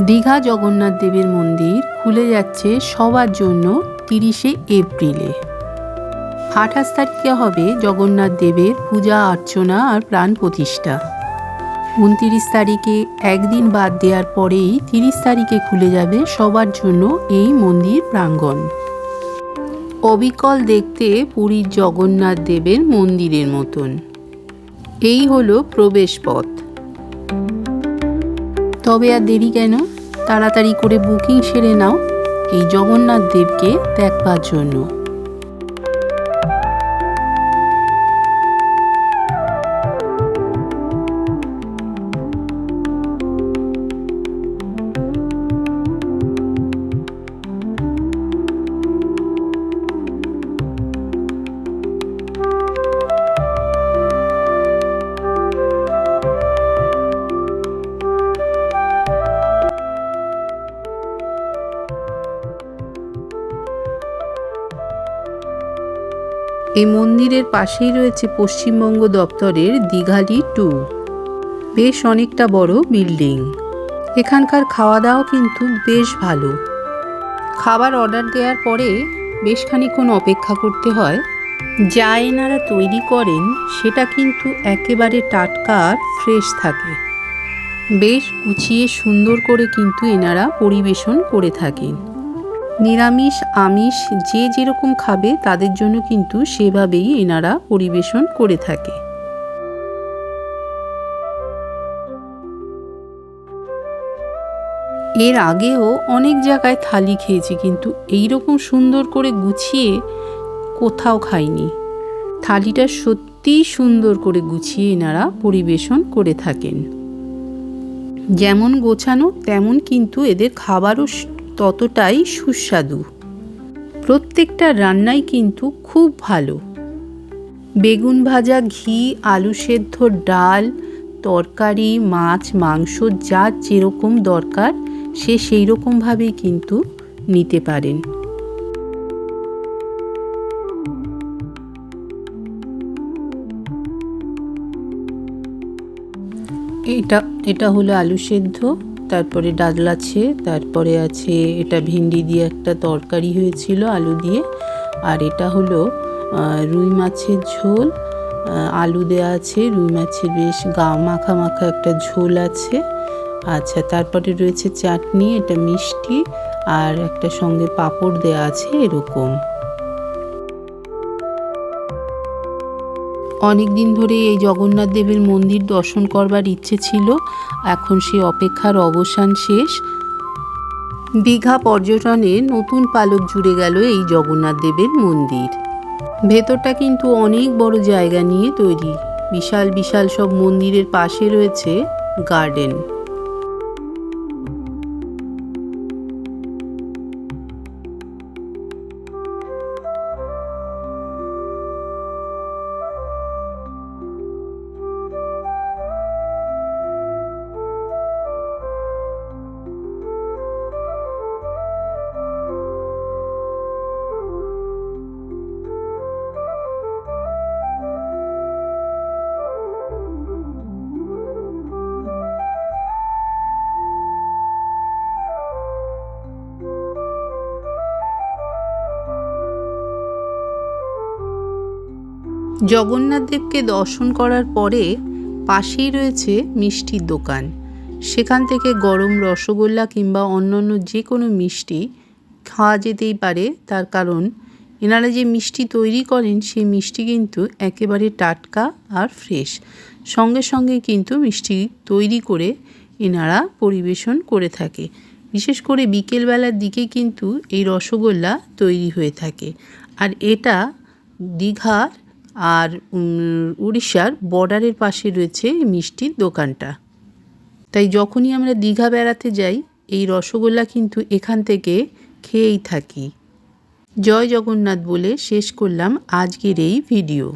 দীঘা জগন্নাথ দেবের মন্দির খুলে যাচ্ছে সবার জন্য তিরিশে এপ্রিলে। আঠাশ তারিখে হবে জগন্নাথ দেবের পূজা, অর্চনা আর প্রাণ প্রতিষ্ঠা। উনতিরিশ তারিখে একদিন বাদ দেওয়ার পরেই তিরিশ তারিখে খুলে যাবে সবার জন্য এই মন্দির প্রাঙ্গণ। অবিকল দেখতে পুরীর জগন্নাথ দেবের মন্দিরের মতন। এই হলো প্রবেশ পথ। তবে আর দেরি কেন? তাড়াতাড়ি করে বুকিং সেরে নাও। এই জগন্নাথ দেবকে দেখবার জন্য। এই মন্দিরের পাশেই রয়েছে পশ্চিমবঙ্গ দপ্তরের দীঘালি টু। বেশ অনেকটা বড় বিল্ডিং। এখানকার খাওয়া দাওয়া কিন্তু বেশ ভালো। খাবার অর্ডার দেওয়ার পরে বেশ খানিক্ষণ অপেক্ষা করতে হয়। যা এনারা তৈরি করেন, সেটা কিন্তু একেবারে টাটকা আর ফ্রেশ থাকে। বেশ গুছিয়ে সুন্দর করে কিন্তু এনারা পরিবেশন করে থাকেন। নিরামিষ, আমিষ, যে যেরকম খাবে তাদের জন্য কিন্তু সেভাবেই এনারা পরিবেশন করে থাকে। এর আগেও অনেক জায়গায় থালি খেয়েছি কিন্তু এই রকম সুন্দর করে গুছিয়ে কোথাও খাইনি। থালিটা সত্যিই সুন্দর করে গুছিয়ে এনারা পরিবেশন করে থাকেন। যেমন গোছানো, তেমন কিন্তু এদের খাবারও ততটাই সুস্বাদু। প্রত্যেকটা রান্নাই কিন্তু খুব ভালো। বেগুন ভাজা, ঘি, আলু সেদ্ধ, ডাল, তরকারি, মাছ, মাংস, যা যেরকম দরকার, সে সেই রকমভাবেই কিন্তু নিতে পারেন। এটা এটা হলো আলু সেদ্ধ। তারপরে ডাল আছে, তারপরে আছে এটা ভেন্ডি দিয়ে একটা তরকারি হয়েছিল আলু দিয়ে, আর এটা হলো রুই মাছের ঝোল আলু দেওয়া আছে, রুই মাছের বেশ গা মাখা মাখা একটা ঝোল আছে। আচ্ছা তারপরে রয়েছে চাটনি, এটা মিষ্টি, আর একটা সঙ্গে পাঁপড় দেওয়া আছে এরকম। অনেক দিন ধরে এই জগন্নাথ দেবের মন্দির দর্শন করবার ইচ্ছে ছিল। এখন সে অপেক্ষার অবসান শেষ। দীঘা পর্যটনে নতুন পালক জুড়ে গেল এই জগন্নাথ দেবের মন্দির। ভেতরটা কিন্তু অনেক বড় জায়গা নিয়ে তৈরি। বিশাল বিশাল সব মন্দিরের পাশে রয়েছে গার্ডেন জগন্নাথ দেবকে দর্শন করার পরে পাশেই রয়েছে মিষ্টির দোকান। সেখান থেকে গরম রসগোল্লা কিংবা অন্যান্য যে কোনো মিষ্টি খাওয়া যেতেই পারে। তার কারণ, এনারা যে মিষ্টি তৈরি করেন সেই মিষ্টি কিন্তু একেবারে টাটকা আর ফ্রেশ। সঙ্গে সঙ্গে কিন্তু মিষ্টি তৈরি করে এনারা পরিবেশন করে থাকে। বিশেষ করে বিকেলবেলার দিকে কিন্তু এই রসগোল্লা তৈরি হয়ে থাকে। আর এটা দীঘার আর উড়িষ্যার বর্ডারের পাশে রয়েছে মিষ্টির দোকানটা। তাই যখনই আমরা দীঘা বেড়াতে যাই, এই রসগোল্লা কিন্তু এখান থেকে খেয়েই থাকি। জয় জগন্নাথ বলে শেষ করলাম আজকের এই ভিডিও।